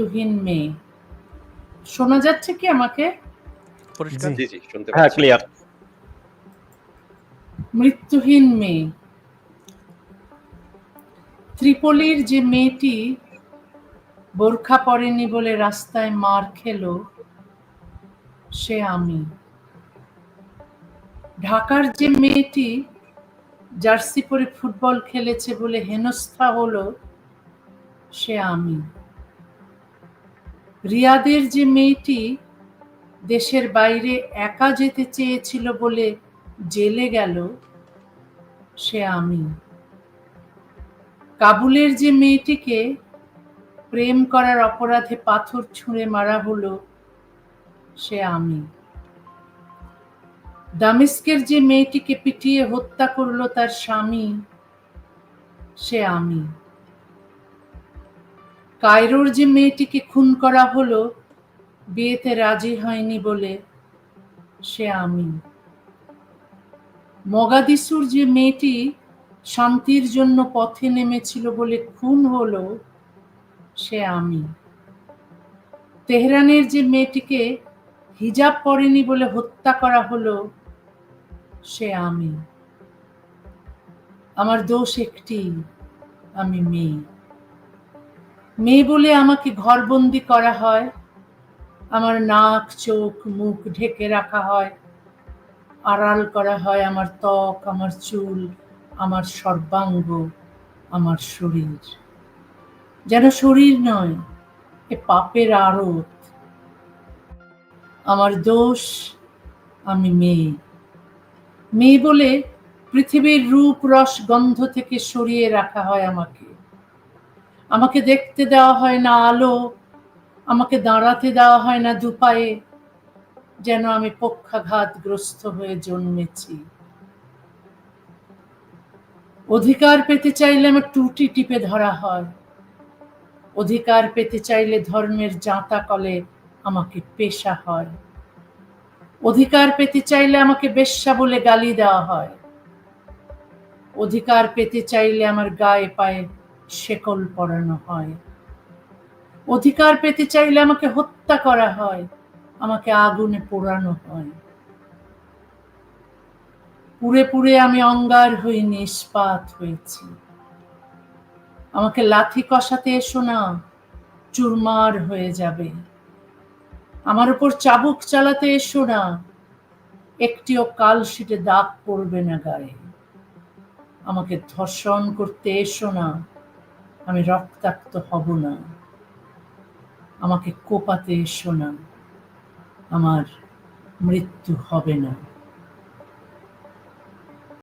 মৃত্যুহীন মেয়ে। শোনা যাচ্ছে কি আমাকে? পরিষ্কার? জি জি শুনতে হ্যাঁ ক্লিয়ার মৃত্যুহীন মেয়ে। ত্রিপলির যে মেয়েটি বোরখা পরেনি বলে রাস্তায় মার খেলো সে আমি। ঢাকার যে মেয়েটি জার্সি পরে ফুটবল খেলেছে বলে হেনস্থা হলো সে আমি। রিয়াদের যে মেয়েটি দেশের বাইরে একা যেতে চেয়েছিল বলে জেলে গেল, সে আমি। কাবুলের যে মেয়েটিকে প্রেম করার অপরাধে পাথর ছুঁড়ে মারা হলো, সে আমি। দামিস্কের যে মেয়েটিকে পিটিয়ে হত্যা করল তার স্বামী, সে আমি। কায়রোর যে মেয়েটিকে খুন করা হলো, বিয়েতে রাজি হয়নি বলে সে আমি মগাদিসুর যে মেয়েটি শান্তির জন্য পথে নেমেছিল বলে খুন হলো, সে আমি তেহরানের যে মেয়েটিকে হিজাব পরেনি বলে হত্যা করা হলো, সে আমি আমার দোষ একটি, আমি মেয়ে। মেয়ে বলে আমাকে ঘরবন্দি করা হয়। আমার নাক, চোখ, মুখ ঢেকে রাখা হয়। আড়াল করা হয় আমার ত্বক, আমার চুল, আমার সর্বাঙ্গ, আমার শরীর। যেন শরীর নয়, এ পাপের আড়ত। আমার দোষ, আমি মেয়ে। মেয়ে বলে পৃথিবীর রূপ, রস, গন্ধ থেকে সরিয়ে রাখা হয় আমাকে। আমাকে দেখতে দেওয়া হয় না আলো, আমাকে দাঁড়াতে দেওয়া হয় না দুপায়ে, যেন আমি পক্ষাঘাতগ্রস্ত হয়ে জন্মেছি। অধিকার পেতে চাইলে আমার টুটি টিপে ধরা হয়। অধিকার পেতে চাইলে ধর্মের জাঁতা কলে আমাকে পেশা হয়। অধিকার পেতে চাইলে আমাকে বেশ্যা বলে গালি দেওয়া হয়। অধিকার পেতে চাইলে আমার গায়ে পায়ে শেকল পরানো হয়। অধিকার পেতে চাইলে আমাকে হত্যা করা হয়, আমাকে আগুনে পোড়ানো হয়। পুড়ে পুড়ে আমি অঙ্গার হয়ে নিষ্পাত হয়েছি। আমাকে লাথি কষাতে এসো না, চুরমার হয়ে যাবে। আমার উপর চাবুক চালাতে এসো না, একটিও কাল সিটে দাগ পড়বে না গায়ে। আমাকে ধর্ষণ করতে এসো না। আমি রক্তাক্ত হব না। আমাকে কোপাতে এসো না। আমার মৃত্যু হবে না।